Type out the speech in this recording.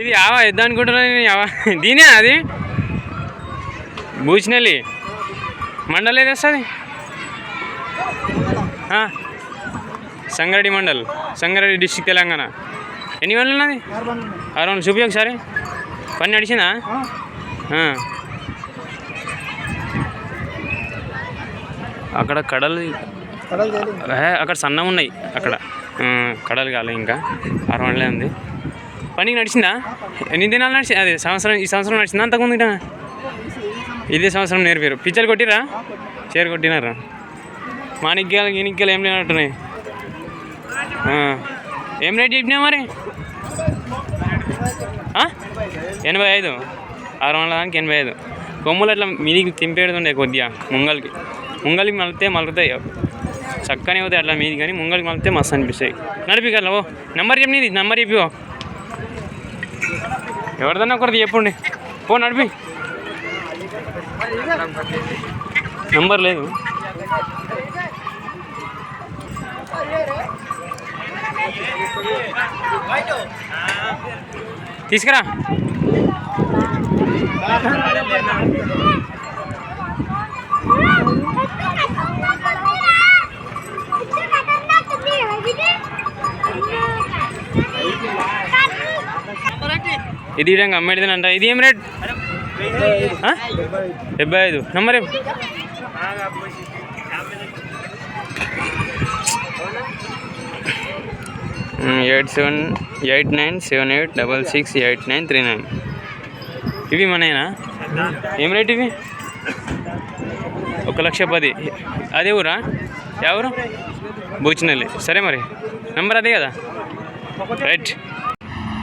ఇది యావా ఎద్దా అనుకుంటున్నా నేను యావా? దీనే అది? బూచినెల్లి. మండల్ ఏది వస్తుంది? సంగారెడ్డి మండల్. సంగారెడ్డి డిస్టిక్ తెలంగాణ. ఎన్ని వందలు ఉన్నది? ఆరు వందలు చూపి ఒకసారి. పని నడిచిందా. అక్కడ కడలు అక్కడ సన్నం ఉన్నాయి అక్కడ. కడలు కాలే ఇంకా. ఆరు వందలే ఉంది. పనికి నడిచిందా? ఎన్ని దినాలు నడిచి అదే సంవత్సరం ఈ సంవత్సరం నడిచిందా? అంతకుముందు ఇదే సంవత్సరం నేర్పారు పిచ్చలు కొట్టిరా చీర కొట్టినారా? మాణిక్యాలు గినిక్యాలు ఏం లేనట్టున్నాయి? ఏం రేట్ చెప్పినా మరి? ఎనభై ఐదు. ఆరు వందల దానికి ఎనభై ఐదు. కొమ్ములు అట్లా మీదికి తింపేడుతుండే కొద్దిగా ముంగల్కి. ముంగలికి మలితే మలుగుతాయి చక్కనే అవుతాయి అట్లా మీది కానీ ముంగలికి మలితే మస్తు అనిపిస్తాయి. నడిపి కదా ఓ నెంబర్ చెప్పినది నెంబర్ చెప్పి ఎవరిదన్నా ఒకరిది చెప్పండి. ఫోన్ నడిపి. నెంబర్ లేదు. తీసుకురా. ఇది విధంగా అమ్మేదినంట ఇది ఏం రేట్? డెబ్బై ఐదు. Number eight seven eight nine seven eight double six eight nine three nine. ఇవి మనయేనా? ఏం రేట్ ఇవి? ఒక లక్ష పది. అదే ఊరా? ఎవరు? బూచినల్లి. సరే మరి. నెంబర్ అదే కదా? రైట్.